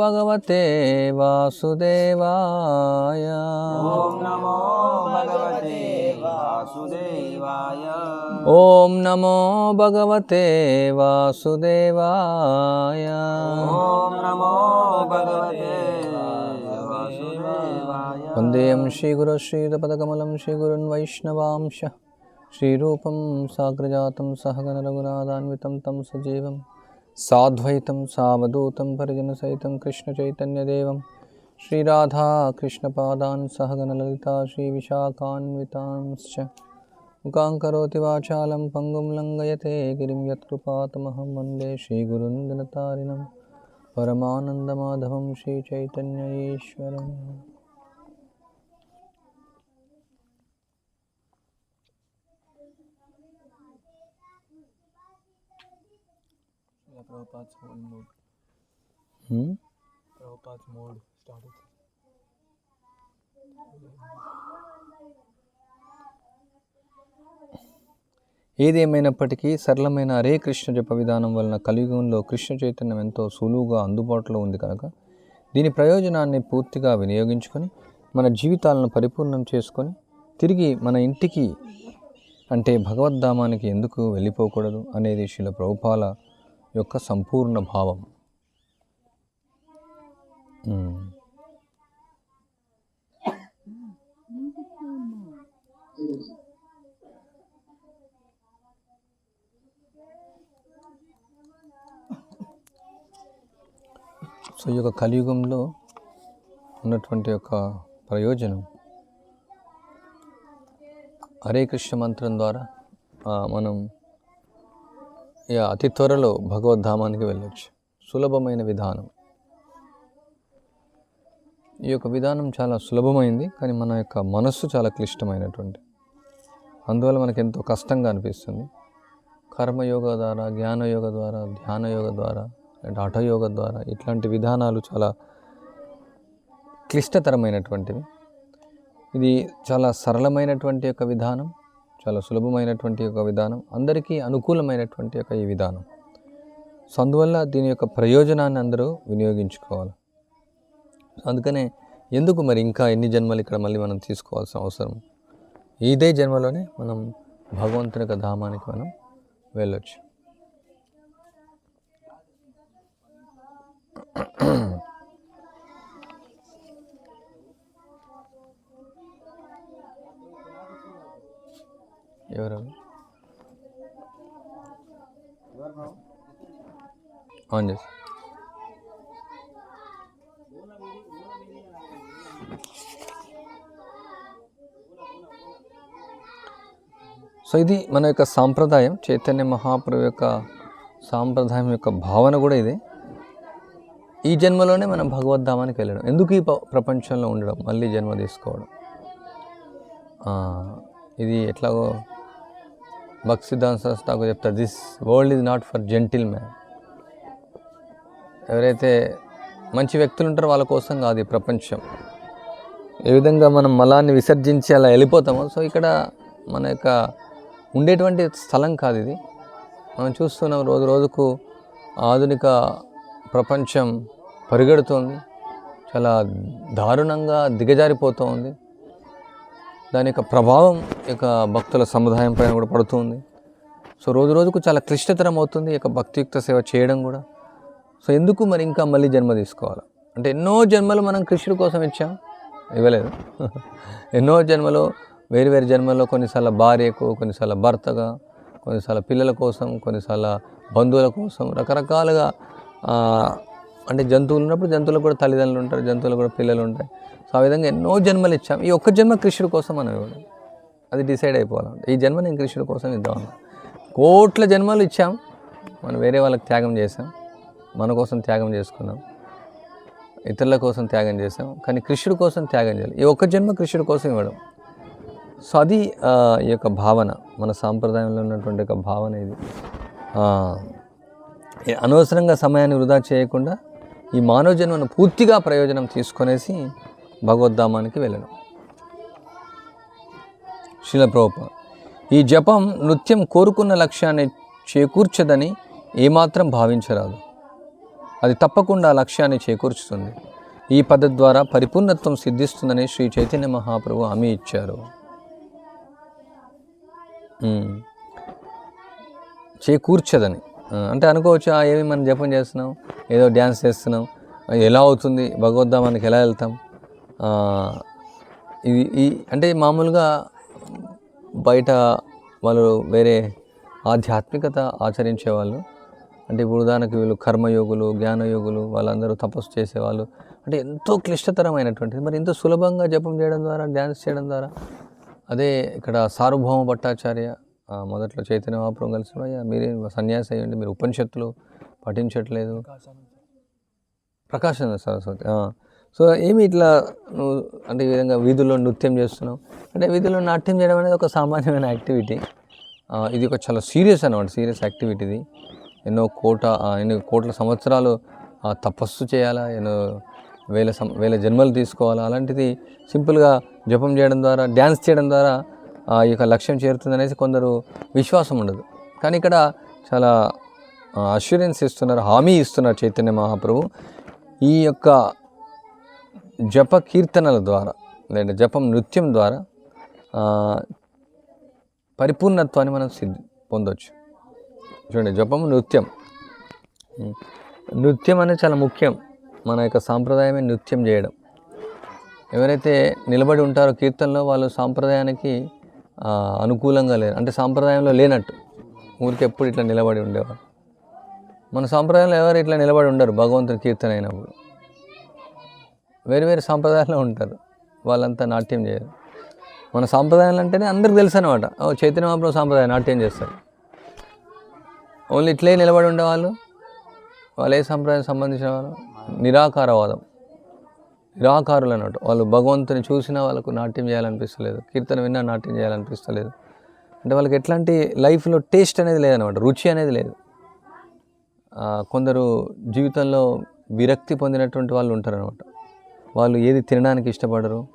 भगवते वासुदेवाय। ॐ नमो भगवते वासुदेवाय। ॐ नमो भगवते वासुदेवाय। ॐ नमो भगवते वन्देयं श्रीगुरुश्रीतपदकमलं श्रीगुरुन् वैष्णवांश। श्रीरूपं साग्रजातं सहकनरगुनादान्वितं तं सजीवम्। साद्वैतं सावधूतं परिजनसहितं कृष्णचैतन्यदेवं। श्रीराधा कृष्णपादान् सहगनललिता श्रीविशाखान्वितांश्च। मुकां करोति वाचालं, पङ्गुं लङ्घयते गिरिं यत्कृपातमहं वंदे श्रीगुरुन्दनतारिणं। परमानन्दमाधवं श्रीचैतन्यईश्वरम् Prabhupada's whole mood. Hmm? Prabhupada's mood started. ఏది ఏమైనప్పటికీ సరళమైన హరే కృష్ణ జప విధానం వలన కలియుగంలో కృష్ణ చైతన్యం ఎంతో సులువుగా అందుబాటులో ఉంది కనుక దీని ప్రయోజనాన్ని పూర్తిగా వినియోగించుకొని మన జీవితాలను పరిపూర్ణం చేసుకొని తిరిగి మన ఇంటికి అంటే భగవద్ధామానికి ఎందుకు వెళ్ళిపోకూడదు అనేది శిల ప్రభుపాల యొక్క సంపూర్ణ భావం. సో ఈ యొక్క కలియుగంలో ఉన్నటువంటి యొక్క ప్రయోజనం. హరే కృష్ణ మంత్రం ద్వారా మనం ఇక అతి త్వరలో భగవద్ధామానికి వెళ్ళొచ్చు. సులభమైన విధానం. ఈ యొక్క విధానం చాలా సులభమైంది కానీ మన యొక్క మనస్సు చాలా క్లిష్టమైనటువంటి. అందువల్ల మనకు ఎంతో కష్టంగా అనిపిస్తుంది. కర్మయోగ ద్వారా జ్ఞానయోగ ద్వారా ధ్యానయోగ ద్వారా అంటే హఠయోగ ద్వారా ఇట్లాంటి విధానాలు చాలా క్లిష్టతరమైనటువంటివి. ఇది చాలా సరళమైనటువంటి యొక్క విధానం. చాలా సులభమైనటువంటి యొక్క విధానం అందరికీ అనుకూలమైనటువంటి యొక్క ఈ విధానం. సో అందువల్ల దీని యొక్క ప్రయోజనాన్ని అందరూ వినియోగించుకోవాలి. అందుకనే ఎందుకు మరి ఇంకా ఎన్ని జన్మలు ఇక్కడ మళ్ళీ మనం తీసుకోవాల్సిన అవసరం? ఇదే జన్మలోనే మనం భగవంతుని యొక్క ధామానికి మనం వెళ్ళొచ్చు. ఎవరు? ఆన్ చేసి. సో ఇది మన యొక్క సాంప్రదాయం చైతన్య మహాప్రభు యొక్క సాంప్రదాయం యొక్క భావన కూడా ఇదే. ఈ జన్మలోనే మనం భగవద్ధామానికి వెళ్ళడం. ఎందుకు ఈ ప- ప్రపంచంలో ఉండడం మళ్ళీ జన్మ తీసుకోవడం? ఇది ఎట్లాగో భక్తి సిద్ధాంత నాకు చెప్తారు this world is not for gentleman ఎవరైతే మంచి వ్యక్తులు ఉంటారో వాళ్ళ కోసం కాదు ఈ ప్రపంచం. ఏ విధంగా మనం మలాన్ని విసర్జించి అలా వెళ్ళిపోతామో సో ఇక్కడ మన యొక్క ఉండేటువంటి స్థలం కాదు ఇది. మనం చూస్తున్నాం రోజు రోజుకు ఆధునిక ప్రపంచం పరిగెడుతోంది చాలా దారుణంగా దిగజారిపోతూ దాని యొక్క ప్రభావం యొక్క భక్తుల సముదాయం పైన కూడా పడుతుంది. సో రోజు రోజుకు చాలా క్లిష్టతరం అవుతుంది యొక్క భక్తియుక్త సేవ చేయడం కూడా. సో ఎందుకు మరి ఇంకా మళ్ళీ జన్మ తీసుకోవాలి? అంటే ఎన్నో జన్మలు మనం కృష్ణుడి కోసం ఇచ్చాం. ఇవ్వలేదు. ఎన్నో జన్మలు వేరు వేరు జన్మల్లో కొన్నిసార్లు భార్యకు కొన్నిసార్లు భర్తగా కొన్నిసార్లు పిల్లల కోసం కొన్నిసార్లు బంధువుల కోసం రకరకాలుగా అంటే జంతువులు ఉన్నప్పుడు జంతువులకు కూడా తల్లిదండ్రులు ఉంటారు జంతువులకు కూడా పిల్లలు ఉంటాయి సో ఆ విధంగా ఎన్నో జన్మలు ఇచ్చాం. ఈ ఒక్క జన్మ కృష్ణుడి కోసం మనం ఇవ్వడం. అది డిసైడ్ అయిపోవాలంటే ఈ జన్మ నేను కృష్ణుడి కోసం ఇద్దాం కోట్ల జన్మలు ఇచ్చాం. మనం వేరే వాళ్ళకి త్యాగం చేసాం మన కోసం త్యాగం చేసుకున్నాం. ఇతరుల కోసం త్యాగం చేసాం కానీ కృష్ణుడి కోసం త్యాగం చేయాలి. ఈ ఒక్క జన్మ కృష్ణుడి కోసం ఇవ్వడం. సో అది ఈ యొక్క భావన మన సాంప్రదాయంలో ఉన్నటువంటి ఒక భావన ఇది. అనవసరంగా సమయాన్ని వృధా చేయకుండా ఈ మానవ జన్మను పూర్తిగా ప్రయోజనం తీసుకొనేసి భగవద్ధామానికి వెళ్ళడం శిల ఈ జపం నృత్యం కోరుకున్న లక్ష్యాన్ని చేకూర్చదని ఏమాత్రం భావించరాదు. అది తప్పకుండా లక్ష్యాన్ని చేకూర్చుతుంది. ఈ పద్ధతి ద్వారా పరిపూర్ణత్వం సిద్ధిస్తుందని శ్రీ చైతన్య మహాప్రభు హామీ ఇచ్చారు. చేకూర్చదని. అంటే అనుకోవచ్చు "ఆ, ఏమి మనం జపం చేస్తున్నాం? ఏదో డ్యాన్స్ చేస్తున్నాం? ఎలా అవుతుంది? భగవద్ధామానికి ఎలా వెళ్తాం? ఇది ఈ అంటే మామూలుగా బయట వాళ్ళు వేరే ఆధ్యాత్మికత ఆచరించే వాళ్ళు అంటే ఇప్పుడు ఉదాహరణకి వీళ్ళు కర్మయోగులు జ్ఞానయోగులు వాళ్ళందరూ తపస్సు చేసేవాళ్ళు. అంటే ఎంతో క్లిష్టతరమైనటువంటిది మరి ఎంతో సులభంగా జపం చేయడం ద్వారా డ్యాన్స్ చేయడం ద్వారా. అదే ఇక్కడ సార్వభౌమ భట్టాచార్య మొదట్లో చైతన్య మహాప్రభు కలిసి అయ్యా మీరే సన్యాసి అయ్యండి మీరు ఉపనిషత్తులు పఠించట్లేదు ప్రకాశం. సరస్వతి. సో ఏమి ఇట్లా నువ్వు అంటే ఈ విధంగా వీధుల్లో నృత్యం చేస్తున్నావు? అంటే వీధుల్లో నాట్యం చేయడం అనేది ఒక సామాన్యమైన యాక్టివిటీ. ఇది ఒక చాలా సీరియస్ అనమాట సీరియస్ యాక్టివిటీ ఇది ఎన్నో కోట ఎన్నో కోట్ల సంవత్సరాలు తపస్సు చేయాలా ఎన్నో వేల సం వేల జన్మలు తీసుకోవాలా? అలాంటిది సింపుల్గా జపం చేయడం ద్వారా డ్యాన్స్ చేయడం ద్వారా ఈ యొక్క లక్ష్యం చేరుతుంది అనేసి కొందరు విశ్వాసం ఉండదు. కానీ ఇక్కడ చాలా అష్యూరెన్స్ ఇస్తున్నారు హామీ ఇస్తున్నారు చైతన్య మహాప్రభు. ఈ యొక్క జప కీర్తనల ద్వారా లేదా జపం నృత్యం ద్వారా పరిపూర్ణత్వాన్ని మనం సిద్ధి పొందొచ్చు. చూడండి జపం నృత్యం. నృత్యం అనేది చాలా ముఖ్యం. మన యొక్క సాంప్రదాయమే నృత్యం చేయడం. ఎవరైతే నిలబడి ఉంటారో కీర్తనలో వాళ్ళు సాంప్రదాయానికి అనుకూలంగా లేరు. అంటే సాంప్రదాయంలో లేనట్టు. ఊరికి ఎప్పుడు ఇట్లా నిలబడి ఉండేవారు. మన సాంప్రదాయంలో ఎవరు ఇట్లా నిలబడి ఉండరు. భగవంతుని కీర్తన అయినప్పుడు. వేరు వేరు సాంప్రదాయాల్లో ఉంటారు. వాళ్ళంతా నాట్యం చేయరు. మన సాంప్రదాయాలు అంటేనే అందరికి తెలుసు అనమాట ఓ చైతన్య మహాప్రభు సాంప్రదాయం నాట్యం చేస్తారు. ఓన్లీ ఇట్లే నిలబడి ఉండేవాళ్ళు? వాళ్ళు ఏ సాంప్రదాయం సంబంధించిన వాళ్ళు? నిరాకారవాదం. నిరాకారులు అన్నట్టు వాళ్ళు భగవంతుని చూసినా వాళ్ళకు నాట్యం చేయాలనిపిస్తలేదు. కీర్తన విన్నా నాట్యం చేయాలనిపిస్తలేదు. అంటే వాళ్ళకి ఎట్లాంటి లైఫ్లో టేస్ట్ అనేది లేదనమాట రుచి అనేది లేదు. కొందరు జీవితంలో విరక్తి పొందినటువంటి వాళ్ళు ఉంటారనమాట వాళ్ళు ఏది తినడానికి ఇష్టపడరు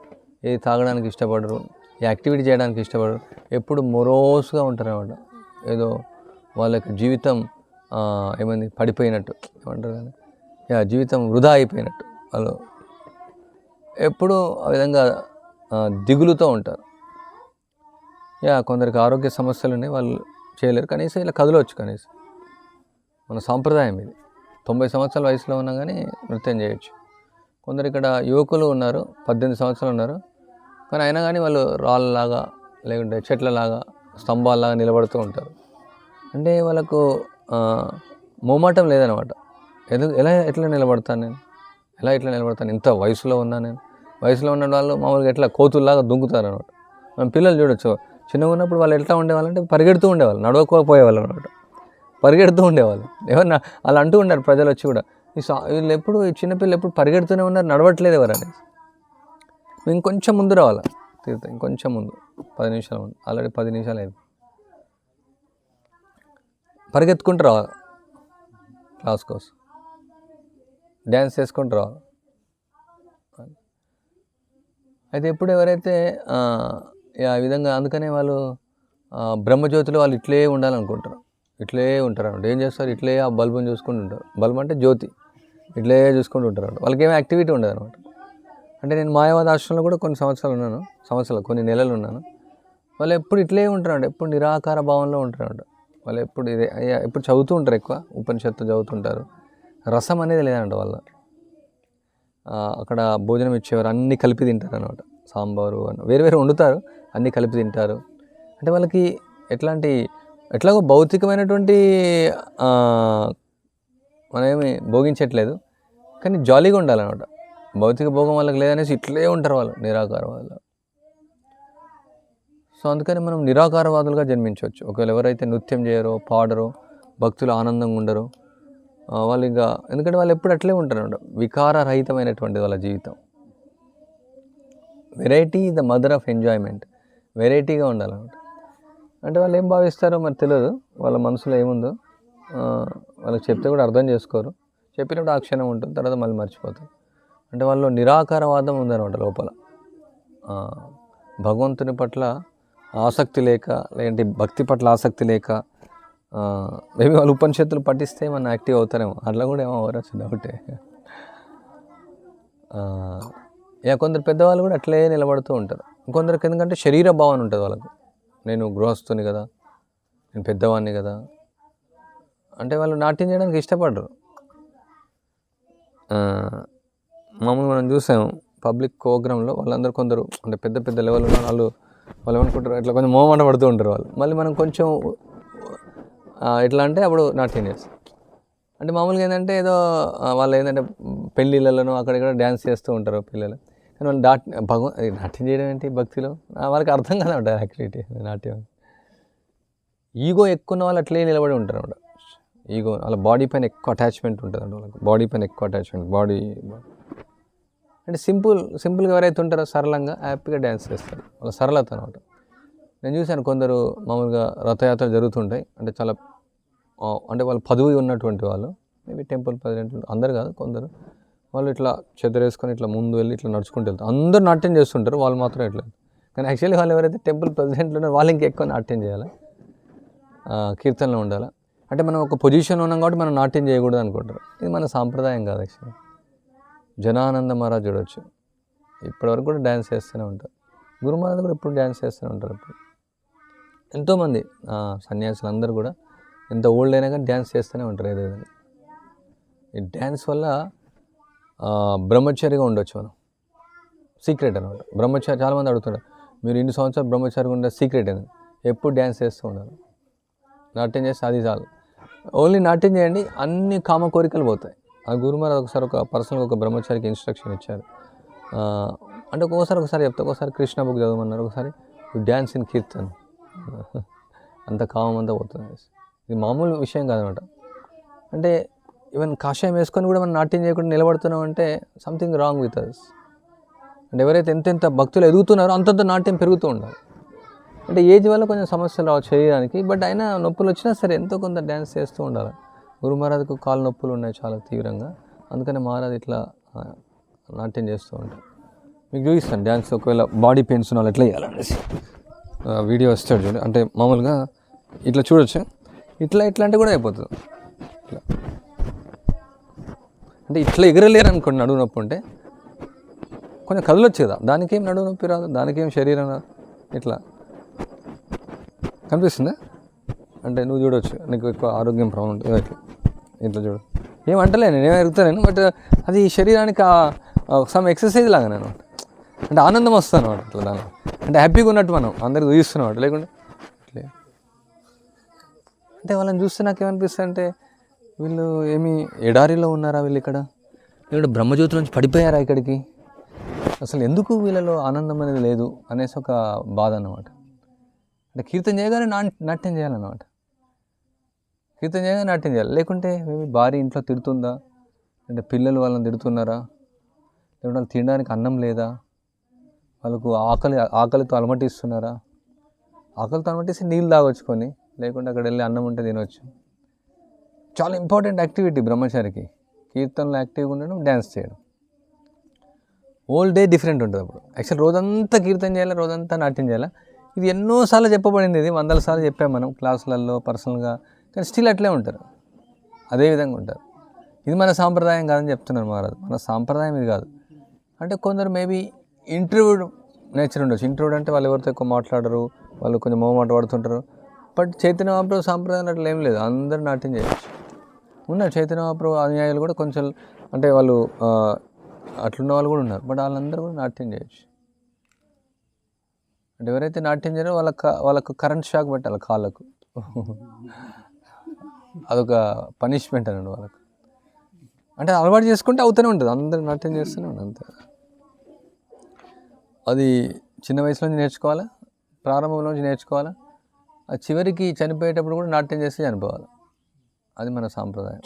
ఏది తాగడానికి ఇష్టపడరు ఈ యాక్టివిటీ చేయడానికి ఇష్టపడరు ఎప్పుడు మొరోసుగా ఉంటారనమాట ఏదో వాళ్ళ యొక్క జీవితం ఏమైంది పడిపోయినట్టు ఏమంటారు కానీ యా జీవితం వృధా అయిపోయినట్టు వాళ్ళు ఎప్పుడు ఆ విధంగా దిగులుతో ఉంటారు. యా కొందరికి ఆరోగ్య సమస్యలు ఉన్నాయి వాళ్ళు చేయలేరు కనీసం ఇలా కదలవచ్చు కనీసం. మన సాంప్రదాయం ఇది. తొంభై సంవత్సరాల వయసులో ఉన్నా కానీ నృత్యం చేయొచ్చు. కొందరు ఇక్కడ యువకులు ఉన్నారు పద్దెనిమిది సంవత్సరాలు ఉన్నారు. కానీ అయినా కానీ వాళ్ళు రాళ్ళలాగా లేకుంటే చెట్లలాగా స్తంభాలలాగా నిలబడుతూ ఉంటారు. అంటే వాళ్ళకు మొమాటం లేదనమాట. ఎందుకు ఎలా ఎట్లా నిలబడతాను నేను? ఎలా ఇట్లా నిలబడతాను? ఇంత వయసులో ఉన్నా నేను. వయసులో ఉన్న వాళ్ళు మామూలుగా ఎట్లా కోతుల్లాగా దుంకుతారు అనమాట మనం పిల్లలు చూడొచ్చు. చిన్నగా ఉన్నప్పుడు వాళ్ళు ఎట్లా ఉండేవాళ్ళు అంటే పరిగెడుతూ ఉండేవాళ్ళు నడవకపోయేవాళ్ళు అనమాట. పరిగెడుతూ ఉండేవాళ్ళు. ఎవరన్నా అలా అంటూ ఉండారు ప్రజలు వచ్చి కూడా. ఈ సా వీళ్ళు ఎప్పుడు ఈ చిన్నపిల్లలు ఎప్పుడు పరిగెడుతూనే ఉన్నారు నడవట్లేదు ఎవరు అనేది మేము ఇంకొంచెం ముందు రావాలా? తీర్థం ఇంకొంచెం ముందు. పది నిమిషాల ముందు. ఆల్రెడీ పది నిమిషాలు అయింది. పరిగెత్తుకుంటూ రావాలి? క్లాస్ కోసం. డ్యాన్స్ చేసుకుంటూ రావాలి? అయితే ఎప్పుడు ఎవరైతే ఆ, విధంగా అందుకనే వాళ్ళు బ్రహ్మజ్యోతిలో వాళ్ళు ఇట్లే ఉండాలనుకుంటారు. ఇట్లే ఉంటారు అన్నమాట. ఏం చేస్తారు? ఇట్లే ఆ బల్బుని చూసుకుంటూ ఉంటారు. బల్బ్ అంటే జ్యోతి. ఇట్లే చూసుకుంటూ ఉంటారు వాళ్ళకి ఏమి యాక్టివిటీ ఉండదు అనమాట అంటే నేను మాయావాద ఆశ్రమంలో కూడా కొన్ని సంవత్సరాలు ఉన్నాను. సంవత్సరాలు కొన్ని నెలలు ఉన్నాను. వాళ్ళు ఎప్పుడు ఇట్లే ఉంటారంట ఎప్పుడు నిరాకార భావంలో ఉంటారంట వాళ్ళు ఎప్పుడు ఇదే అయ్యా ఎప్పుడు చదువుతూ ఉంటారు ఎక్కువ. ఉపనిషత్తు చదువుతుంటారు. రసం అనేది లేదంట వాళ్ళ. అక్కడ భోజనం ఇచ్చేవారు అన్నీ కలిపి తింటారు అనమాట సాంబారు అని వేరు వేరు వండుతారు. అన్నీ కలిపి తింటారు. అంటే వాళ్ళకి ఎట్లాంటి ఎట్లాగో భౌతికమైనటువంటి మనమేమి భోగించట్లేదు. కానీ జాలీగా ఉండాలన్నమాట. భౌతిక భోగం వాళ్ళకి లేదనేసి ఇట్లే ఉంటారు వాళ్ళు నిరాకారవాదులు. సో అందుకని మనం నిరాకారవాదులుగా జన్మించవచ్చు. ఒకవేళ ఎవరైతే నృత్యం చేయరో పాడరో భక్తులు ఆనందంగా ఉండరో వాళ్ళు ఇంకా ఎందుకంటే వాళ్ళు ఎప్పుడు అట్లే ఉంటారు అనమాట వికారరహితమైనటువంటి వాళ్ళ జీవితం. Variety the mother of enjoyment వెరైటీగా ఉండాలన్నమాట. అంటే వాళ్ళు ఏం భావిస్తారో మరి తెలియదు వాళ్ళ మనసులో ఏముందో వాళ్ళకి చెప్తే కూడా అర్థం చేసుకోరు. చెప్పినప్పుడు ఆ క్షణం ఉంటుంది తర్వాత మళ్ళీ మర్చిపోతారు అంటే వాళ్ళు నిరాకారవాదం ఉందన్నమాట లోపల. భగవంతుని పట్ల ఆసక్తి లేక లేదంటే భక్తి పట్ల ఆసక్తి లేక మేబీ వాళ్ళు ఉపనిషత్తులు పఠిస్తే మన యాక్టివ్ అవుతారేమో అట్లా కూడా ఏమో అవ్వరచ్చు డౌటే. ఇక కొందరు పెద్దవాళ్ళు కూడా అట్లే నిలబడుతూ ఉంటారు. కొందరికి ఎందుకంటే శరీర భావన ఉంటుంది వాళ్ళకు. నేను గృహస్థుని కదా నేను పెద్దవాడిని కదా. అంటే వాళ్ళు నాట్యం చేయడానికి ఇష్టపడరు. మామూలుగా మనం చూసాం పబ్లిక్ ప్రోగ్రాంలో వాళ్ళందరూ కొందరు అంటే పెద్ద పెద్ద లెవెల్ ఉన్న వాళ్ళు వాళ్ళు ఏమనుకుంటారు ఇట్లా కొంచెం మోమాట పడుతూ ఉంటారు వాళ్ళు. మళ్ళీ మనం కొంచెం ఎట్లా అంటే అప్పుడు నాట్యం చేస్తాం అంటే మామూలుగా ఏంటంటే ఏదో వాళ్ళు ఏంటంటే పెళ్ళిళ్ళలోనూ అక్కడిక్కడ డ్యాన్స్ చేస్తూ ఉంటారు పిల్లలు. కానీ వాళ్ళు నాట్ భగవ నాట్యం చేయడం ఏంటి భక్తిలో? వాళ్ళకి అర్థం కాదు ఉంటుంది యాక్టివిటీ నాట్యం. ఈగో ఎక్కువ ఉన్న వాళ్ళు అట్లే నిలబడి ఉంటారు అన్నమాట ఈగో వాళ్ళ బాడీ పైన ఎక్కువ అటాచ్మెంట్ ఉంటుంది అండి వాళ్ళకి. బాడీ పైన ఎక్కువ అటాచ్మెంట్ బాడీ అంటే సింపుల్ సింపుల్గా ఎవరైతే ఉంటారో సరళంగా హ్యాపీగా డ్యాన్స్ చేస్తారు. వాళ్ళ సరళత అనమాట నేను చూశాను కొందరు మామూలుగా రథయాత్ర జరుగుతుంటాయి. అంటే చాలా అంటే వాళ్ళు పదవి ఉన్నటువంటి వాళ్ళు. మేబీ టెంపుల్ ప్రెసిడెంట్ అందరు కాదు కొందరు. వాళ్ళు ఇట్లా చెదరేసుకొని ఇట్లా ముందు వెళ్ళి ఇట్లా నడుచుకుంటూ వెళ్తారు. అందరు నాట్యం చేస్తుంటారు వాళ్ళు మాత్రం ఇట్లా కానీ యాక్చువల్లీ వాళ్ళు ఎవరైతే టెంపుల్ ప్రెసిడెంట్లు ఉన్నారో వాళ్ళు ఇంకా ఎక్కువ నాట్యం చేయాలి? కీర్తనలో ఉండాలి? అంటే మనం ఒక పొజిషన్ ఉన్నాం కాబట్టి మనం నాట్యం చేయకూడదు అనుకుంటారు. ఇది మన సాంప్రదాయం కాదు యాక్చువల్లీ జనానంద మహారాజ్ చూడొచ్చు. ఇప్పటివరకు కూడా డ్యాన్స్ చేస్తూనే ఉంటారు. గురు మహారాజ్ కూడా ఎప్పుడు డ్యాన్స్ చేస్తూనే ఉంటారు ఇప్పుడు ఎంతోమంది సన్యాసులు అందరూ కూడా ఎంత ఓల్డ్ అయినా కానీ డ్యాన్స్ చేస్తూనే ఉంటారు ఏదో విధంగా. ఈ డ్యాన్స్ వల్ల బ్రహ్మచారిగా ఉండొచ్చు మనం. సీక్రెట్ అనమాట బ్రహ్మచారి చాలామంది అడుగుతుంటారు మీరు ఇన్ని సంవత్సరాలు బ్రహ్మచారిగా ఉండే సీక్రెట్ అని ఎప్పుడు డ్యాన్స్ చేస్తూ ఉండాలి. నాట్యం చేస్తే అది చాలు. ఓన్లీ నాట్యం చేయండి అన్ని కామ కోరికలు పోతాయి. ఆ గురుమారు ఒకసారి ఒక పర్సనల్గా ఒక బ్రహ్మచారికి ఇన్స్ట్రక్షన్ ఇచ్చారు. అంటే ఒక్కోసారి ఒకసారి చెప్తా ఒకసారి కృష్ణ బుక్ చదవమన్నారు ఒకసారి డ్యాన్స్ ఇన్ కీర్తన్ అంత కామం అంతా పోతుంది. ఇది మామూలు విషయం కాదనమాట. అంటే ఈవెన్ కాషాయం వేసుకొని కూడా మనం నాట్యం చేయకుండా నిలబడుతున్నాం అంటే సంథింగ్ రాంగ్ విత్ అస్ అంటే ఎవరైతే ఎంతెంత భక్తులు ఎదుగుతున్నారో అంతంత నాట్యం పెరుగుతూ ఉండాలి. అంటే ఏజ్ వల్ల కొంచెం సమస్యలు రావచ్చు శరీరానికి బట్ అయినా నొప్పులు వచ్చినా సరే ఎంతో కొంత డ్యాన్స్ చేస్తూ ఉండాలి. గురు మహారాజ్కు కాలు నొప్పులు ఉన్నాయి చాలా తీవ్రంగా. అందుకని మహారాజ్ ఇట్లా నాట్యం చేస్తూ ఉంటారు. మీకు చూపిస్తాను డ్యాన్స్ ఒకవేళ బాడీ పెయిన్స్ ఉన్న వాళ్ళు ఎట్లా చేయాలనేసి. వీడియో వస్తాడు చూడండి అంటే మామూలుగా ఇట్లా చూడొచ్చు? ఇట్లా ఇట్లా అంటే కూడా అయిపోతుంది. ఇట్లా. అంటే ఇట్లా ఎగరలేరు అనుకోండి నడువు నొప్పి ఉంటే. కొంచెం కదలొచ్చు కదా దానికేం నడువు నొప్పి రాదు దానికేం శరీరం రాదు. ఇట్లా. కనిపిస్తుందా? అంటే నువ్వు చూడవచ్చు నీకు ఎక్కువ ఆరోగ్యం ప్రాబ్లం ఉంటుంది. ఇట్లా ఇట్లా చూడు. ఏం అంటలే నేను ఏం ఎరుగుతాను బట్ uh, అది శరీరానికి సమ్ ఎక్సర్సైజ్ లాగా నేను అంటే ఆనందం వస్తుంది అనమాట అట్లా దాని అంటే హ్యాపీగా ఉన్నట్టు మనం అందరికి చూస్తున్నాం లేకుంటే. అంటే వాళ్ళని చూస్తే నాకు ఏమనిపిస్తుంది అంటే వీళ్ళు ఏమి ఎడారిలో ఉన్నారా వీళ్ళు ఇక్కడ? వీళ్ళు బ్రహ్మజ్యోతి నుంచి పడిపోయారా ఇక్కడికి? అసలు ఎందుకు వీళ్ళలో ఆనందం అనేది లేదు అనేసి ఒక బాధ అన్నమాట. అంటే కీర్తన చేయగానే నా నాట్యం చేయాలన్నమాట. కీర్తన చేయగానే నాట్యం చేయాలి. లేకుంటే మేబీ భార్య ఇంట్లో తిడుతుందా? అంటే పిల్లలు వాళ్ళని తిడుతున్నారా? లేకుంటే వాళ్ళు తినడానికి అన్నం లేదా? వాళ్ళకు ఆకలి ఆకలితో అలమటిస్తున్నారా? ఆకలితో అలమటిస్తే నీళ్ళు తాగొచ్చుకొని లేకుంటే అక్కడ వెళ్ళి అన్నం ఉంటే తినవచ్చు చాలా ఇంపార్టెంట్ యాక్టివిటీ బ్రహ్మచారికి. కీర్తనలో యాక్టివ్గా ఉండడం డ్యాన్స్ చేయడం. ఓల్డ్ డే డిఫరెంట్ ఉంటుంది అప్పుడు. యాక్చువల్ రోజంతా కీర్తన చేయాలి రోజంతా నాట్యం చేయాలి? ఇది ఎన్నోసార్లు చెప్పబడింది ఇది వందల సార్లు చెప్పాం మనం క్లాసులలో పర్సనల్గా. కానీ స్టిల్ అట్లే ఉంటారు. అదే విధంగా ఉంటారు. ఇది మన సాంప్రదాయం కాదని చెప్తున్నారు మహారాజు. మన సాంప్రదాయం ఇది కాదు. అంటే కొందరు మేబీ ఇంటర్వ్యూడ్ నేచర్ ఉండొచ్చు. ఇంటర్వ్యూడ్ అంటే వాళ్ళు ఎవరితో ఎక్కువ మాట్లాడరు వాళ్ళు కొంచెం మొహమాట పడుతుంటారు. బట్ చైతన్య మహాప్రభు సాంప్రదాయం అట్లా ఏం లేదు. అందరు నాట్యం చేయొచ్చు. ఉన్నారు. చైతన్య మహాప్రభు అనుయాయులు కూడా కొంచెం అంటే వాళ్ళు అట్లున్న వాళ్ళు కూడా ఉన్నారు. బట్ వాళ్ళందరూ కూడా నాట్యం చేయొచ్చు. అంటే ఎవరైతే నాట్యం చేయరో వాళ్ళకి వాళ్ళకు కరెంట్ షాక్ పెట్టాలి కాళ్ళకు. అదొక పనిష్మెంట్ అనండి వాళ్ళకు. అంటే అలవాటు చేసుకుంటే అవుతూనే ఉంటుంది. అందరూ నాట్యం చేస్తూనే ఉంటుంది అంతే. అది చిన్న వయసులోంచి నేర్చుకోవాలా? ప్రారంభంలోంచి నేర్చుకోవాలా? ఆ చివరికి చనిపోయేటప్పుడు కూడా నాట్యం చేస్తే చనిపోవాలి. అది మన సాంప్రదాయం.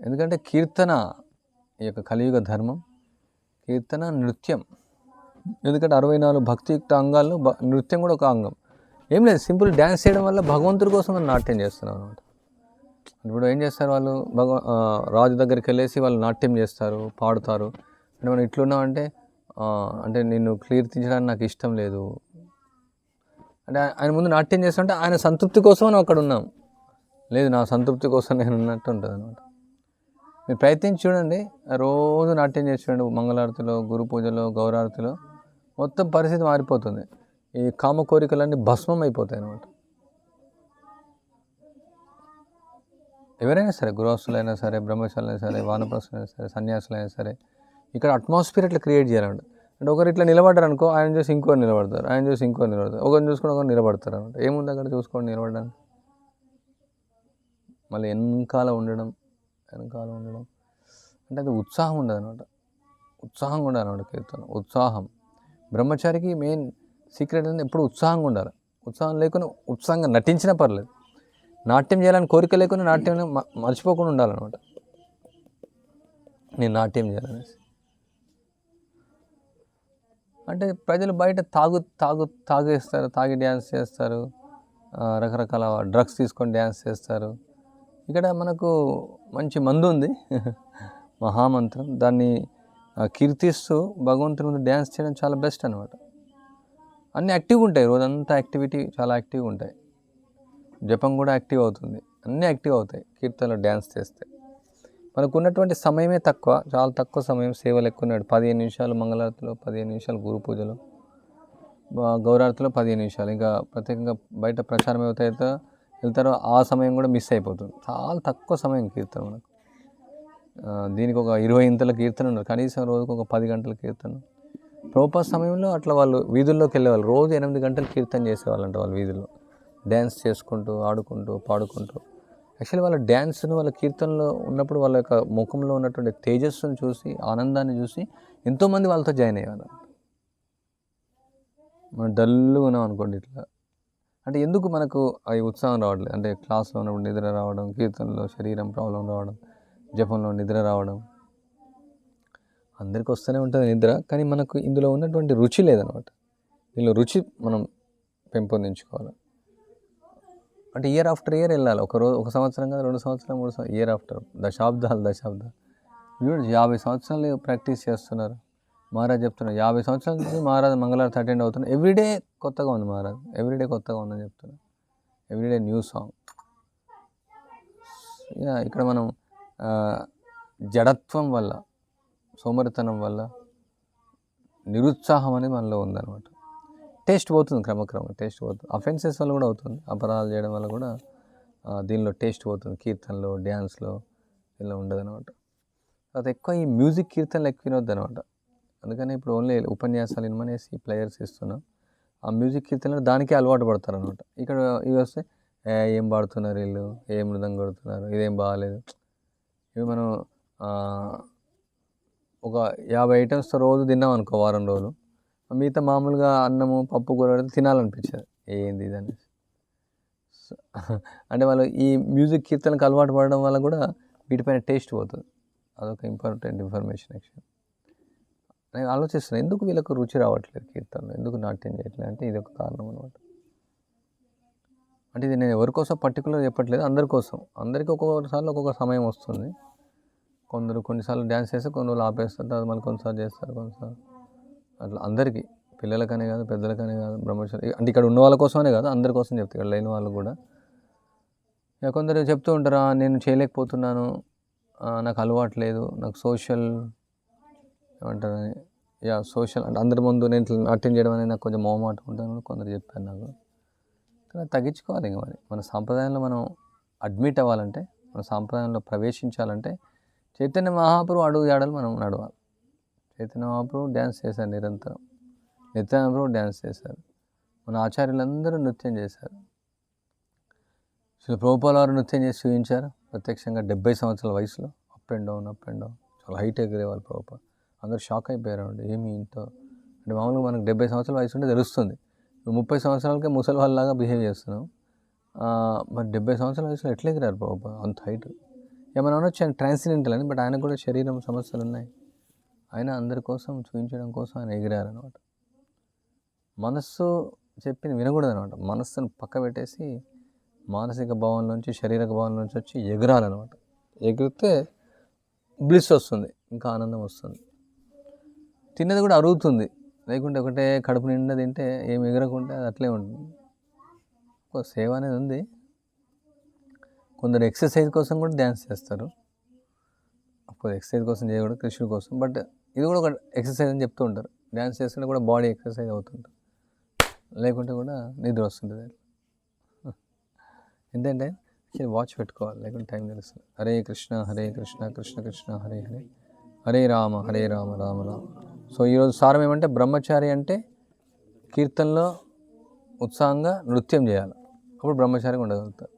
ఎందుకంటే కీర్తన ఈ యొక్క కలియుగ ధర్మం కీర్తన నృత్యం ఎందుకంటే అరవై నాలుగు భక్తియుక్త అంగాల్లో నృత్యం కూడా ఒక అంగం. ఏం లేదు సింపుల్ డ్యాన్స్ చేయడం వల్ల భగవంతుడి కోసం మనం నాట్యం చేస్తున్నాం అనమాట ఇప్పుడు ఏం చేస్తారు వాళ్ళు? భగవ రాజు దగ్గరికి వెళ్ళేసి వాళ్ళు నాట్యం చేస్తారు పాడుతారు. అంటే మనం ఇట్లున్నామంటే అంటే నిన్ను కీర్తించడానికి నాకు ఇష్టం లేదు. అంటే ఆయన ముందు నాట్యం చేస్తుంటే ఆయన సంతృప్తి కోసం మనం అక్కడ ఉన్నాం. లేదు నా సంతృప్తి కోసం నేను ఉన్నట్టు ఉంటుంది అనమాట మీరు ప్రయత్నించి చూడండి. రోజు నాట్యం చేసి చూడండి మంగళారతిలో గురు పూజలో గౌరారతిలో. మొత్తం పరిస్థితి మారిపోతుంది. ఈ కామ కోరికలన్నీ భస్మం అయిపోతాయి అనమాట ఎవరైనా సరే గృహస్థులైనా సరే బ్రహ్మచారులైనా సరే వానప్రస్థులైనా సరే సన్యాసులైనా సరే ఇక్కడ అట్మాస్ఫియర్ ఇట్లా క్రియేట్ చేయాలంట అంటే ఒకరు ఇట్లా నిలబడ్డారు అనుకో ఆయన చూసి ఇంకోరు నిలబడతారు ఆయన చూసి ఇంకోరు నిలబడతారు. ఒకరిని చూసుకొని ఒకరు నిలబడతారు అనమాట ఏముంది అక్కడ చూసుకోండి నిలబడడానికి? మళ్ళీ వెనకాల ఉండడం వెనకాల ఉండడం. అంటే అది ఉత్సాహం ఉండదు అనమాట ఉత్సాహంగా ఉండాలి అనమాట కీర్తన. ఉత్సాహం. బ్రహ్మచారికి మెయిన్ సీక్రెట్ అనేది ఎప్పుడు ఉత్సాహంగా ఉండాలి. ఉత్సాహం లేకుండా ఉత్సాహంగా నటించినా పర్లేదు. నాట్యం చేయాలని కోరిక లేకుండా నాట్యం మర్చిపోకుండా ఉండాలన్నమాట. నేను నాట్యం చేయాలనేసి. అంటే ప్రజలు బయట తాగు తాగు తాగేస్తారు తాగి డ్యాన్స్ చేస్తారు. రకరకాల డ్రగ్స్ తీసుకొని డ్యాన్స్ చేస్తారు. ఇక్కడ మనకు మంచి మందు ఉంది. మహామంత్రం. దాన్ని కీర్తిస్తూ భగవంతుని ముందు డ్యాన్స్ చేయడం చాలా బెస్ట్ అనమాట అన్నీ యాక్టివ్గా ఉంటాయి రోజంతా యాక్టివిటీ చాలా యాక్టివ్గా ఉంటాయి. జపం కూడా యాక్టివ్ అవుతుంది అన్నీ యాక్టివ్ అవుతాయి కీర్తనలో డ్యాన్స్ చేస్తే. మనకు ఉన్నటువంటి సమయమే తక్కువ చాలా తక్కువ సమయం సేవలు ఎక్కువ ఉన్నాడు పదిహేను నిమిషాలు మంగళారతిలో పదిహేను నిమిషాలు గురు పూజలో గౌరారతిలో పదిహేను నిమిషాలు. ఇంకా ప్రత్యేకంగా బయట ప్రచారం ఏవైతే వెళ్తారో ఆ సమయం కూడా మిస్ అయిపోతుంది. చాలా తక్కువ సమయం కీర్తన మనకు. దీనికి ఒక ఇరవై ఇంతల కీర్తన ఉన్నారు. కనీసం రోజుకు ఒక పది గంటల కీర్తన. ప్రోపా సమయంలో అట్లా వాళ్ళు వీధుల్లోకి వెళ్ళేవాళ్ళు. రోజు ఎనిమిది గంటలు కీర్తన చేసేవాళ్ళంట వాళ్ళు వీధుల్లో. డ్యాన్స్ చేసుకుంటూ ఆడుకుంటూ పాడుకుంటూ. యాక్చువల్లీ వాళ్ళ డ్యాన్స్ను వాళ్ళ కీర్తనలో ఉన్నప్పుడు వాళ్ళ యొక్క ముఖంలో ఉన్నటువంటి తేజస్సును చూసి ఆనందాన్ని చూసి ఎంతోమంది వాళ్ళతో జాయిన్ అయ్యేవారు మనం డల్గా ఉన్నాం అనుకోండి ఇట్లా. అంటే ఎందుకు మనకు అవి ఉత్సాహం రావట్లేదు? అంటే క్లాస్లో ఉన్నప్పుడు నిద్ర రావడం కీర్తనలో శరీరం ప్రాబ్లం రావడం జపంలో నిద్ర రావడం. అందరికి వస్తూనే ఉంటుంది నిద్ర కానీ మనకు ఇందులో ఉన్నటువంటి రుచి లేదనమాట. దీనిలో రుచి మనం పెంపొందించుకోవాలి. అంటే ఇయర్ ఆఫ్టర్ ఇయర్ వెళ్ళాలి. ఒక రోజు ఒక సంవత్సరం కాదు రెండు సంవత్సరం మూడు సంవత్సరం ఇయర్ ఆఫ్టర్ దశాబ్దాలు దశాబ్దాలు. చూడండి యాభై సంవత్సరాలు ప్రాక్టీస్ చేస్తున్నారు. మహారాజ్ చెప్తున్నారు యాభై సంవత్సరాల నుంచి మహారాజ్ మంగళవారం అటెండ్ అవుతున్నారు ఎవ్రీడే కొత్తగా ఉంది మహారాజ్. ఎవ్రీడే కొత్తగా ఉందని చెప్తున్నారు. ఎవ్రీడే న్యూ సాంగ్ ఇక్కడ మనం జడత్వం వల్ల సోమరితనం వల్ల నిరుత్సాహం అనేది మనలో ఉందన్నమాట. టేస్ట్ పోతుంది క్రమక్రమం టేస్ట్ పోతుంది. అఫెన్సెస్ వల్ల కూడా అవుతుంది. అపరాధాలు చేయడం వల్ల కూడా దీనిలో టేస్ట్ పోతుంది. కీర్తనలో డ్యాన్స్లో ఇలా ఉండదు అనమాట తర్వాత ఎక్కువ ఈ మ్యూజిక్ కీర్తనలు ఎక్కువ వినొద్దు అనమాట అందుకని ఇప్పుడు ఓన్లీ ఉపన్యాసాలు వినమనేసి ప్లేయర్స్ ఇస్తున్నాం. ఆ మ్యూజిక్ కీర్తనలు దానికే అలవాటు పడతారు అనమాట ఇక్కడ ఇవి వస్తే ఏం పాడుతున్నారు వీళ్ళు? ఏం మృదం కొడుతున్నారు? ఇదేం బాగాలేదు? ఇవి మనం ఒక యాభై ఐటమ్స్తో రోజు తిన్నాం అనుకో వారం రోజులు. మిగతా మామూలుగా అన్నము పప్పు కూర తినాలనిపించదు. ఏంది ఇది అనేసి. అంటే వాళ్ళు ఈ మ్యూజిక్ కీర్తనకు అలవాటు పడడం వల్ల కూడా వీటిపైన టేస్ట్ పోతుంది. అదొక ఇంపార్టెంట్ ఇన్ఫర్మేషన్ యాక్చువల్ నేను ఆలోచిస్తున్నాను ఎందుకు వీళ్ళకు రుచి రావట్లేదు కీర్తనలు? ఎందుకు నాట్యం చేయట్లేదు? అంటే ఇది ఒక కారణం అనమాట అంటే ఇది నేను ఎవరి కోసం పర్టికులర్ చెప్పట్లేదు అందరి కోసం. అందరికీ ఒక్కొక్కసారి ఒక్కొక్క సమయం వస్తుంది. కొందరు కొన్నిసార్లు డ్యాన్స్ చేస్తే కొన్ని రోజులు ఆపేస్తారు తర్వాత మళ్ళీ కొన్నిసార్లు చేస్తారు కొన్నిసార్లు. అట్లా అందరికీ పిల్లలకనే కాదు పెద్దలకనే కాదు బ్రహ్మచారి అంటే ఇక్కడ ఉన్న వాళ్ళ కోసమనే కాదు అందరి కోసం చెప్తాను ఇక్కడ లేని వాళ్ళు కూడా. ఇక కొందరు చెప్తూ ఉంటారా నేను చేయలేకపోతున్నాను నాకు అలవాటు లేదు నాకు సోషల్ ఏమంటారు యా సోషల్ అంటే అందరి ముందు నేను ఇట్లా చేయడం అనేది నాకు కొంచెం మొహమాట ఉంటాను కొందరు చెప్పారు నాకు. కానీ తగ్గించుకోవాలి ఇంక మరి. మన సాంప్రదాయంలో మనం అడ్మిట్ అవ్వాలంటే మన సాంప్రదాయంలో ప్రవేశించాలంటే చైతన్య మహాప్రభు అడుగు జాడలు మనం నడవాలి. చైతన్య మహాప్రభు డ్యాన్స్ చేశారు నిరంతరం. నిత్యానంద డ్యాన్స్ చేశారు. మన ఆచార్యులందరూ నృత్యం చేశారు. శ్రీ ప్రభుపాల వారు నృత్యం చేసి చూపించారు. ప్రత్యక్షంగా డెబ్బై సంవత్సరాల వయసులో up and down up and down చాలా హైట్ ఎగిరేవాళ్ళు ప్రభుపాలు. అందరూ షాక్ అయిపోయారు. ఏమి ఇంత? అంటే మామూలుగా మనకు డెబ్బై సంవత్సరాల వయసు ఉంటే తెలుస్తుంది. ముప్పై సంవత్సరాలకే ముసలి వాళ్ళలాగా బిహేవ్ చేస్తున్నాం మరి డెబ్బై సంవత్సరాల వయసులో ఎట్లా ఎగిరారు బాబు? అంత హైట్ ఏమైనా అనొచ్చు? ఆయన ట్రాన్సిడెంటల్ అని బట్ ఆయన కూడా శరీరం సమస్యలు ఉన్నాయి. ఆయన అందరి కోసం చూపించడం కోసం ఆయన ఎగిరారు అనమాట మనస్సు చెప్పింది వినకూడదు అనమాట మనస్సును పక్క పెట్టేసి మానసిక భావంలోంచి శారీరక భావంలోంచి నుంచి వచ్చి ఎగరాలన్నమాట. ఎగిరితే బ్లిస్ వస్తుంది ఇంకా ఆనందం వస్తుంది. తిన్నది కూడా అరుగుతుంది. లేకుంటే ఒకటే కడుపు నిండా తింటే ఏం ఎగరకుంటే అది అట్లే ఉంటుంది ఒక సేవ అనేది ఉంది. కొందరు ఎక్సర్సైజ్ కోసం కూడా డ్యాన్స్ చేస్తారు. అప్పుడు ఎక్సర్సైజ్ కోసం చేయకూడదు కృష్ణుడి కోసం. బట్ ఇది కూడా ఒక ఎక్సర్సైజ్ అని చెప్తూ ఉంటారు. డ్యాన్స్ చేస్తుంటే కూడా బాడీ ఎక్సర్సైజ్ అవుతుంటుంది. లేకుంటే కూడా నిద్ర వస్తుంటుంది. ఏంటంటే వాచ్ పెట్టుకోవాలి లేకుంటే టైం తెలుస్తుంది. హరే కృష్ణ హరే కృష్ణ కృష్ణ కృష్ణ హరే హరే. హరే రామ హరే రామ రామ రామ. సో ఈరోజు సారం ఏమంటే బ్రహ్మచారి అంటే కీర్తనలో ఉత్సాహంగా నృత్యం చేయాలి. అప్పుడు బ్రహ్మచారిగా ఉండగలుగుతారు.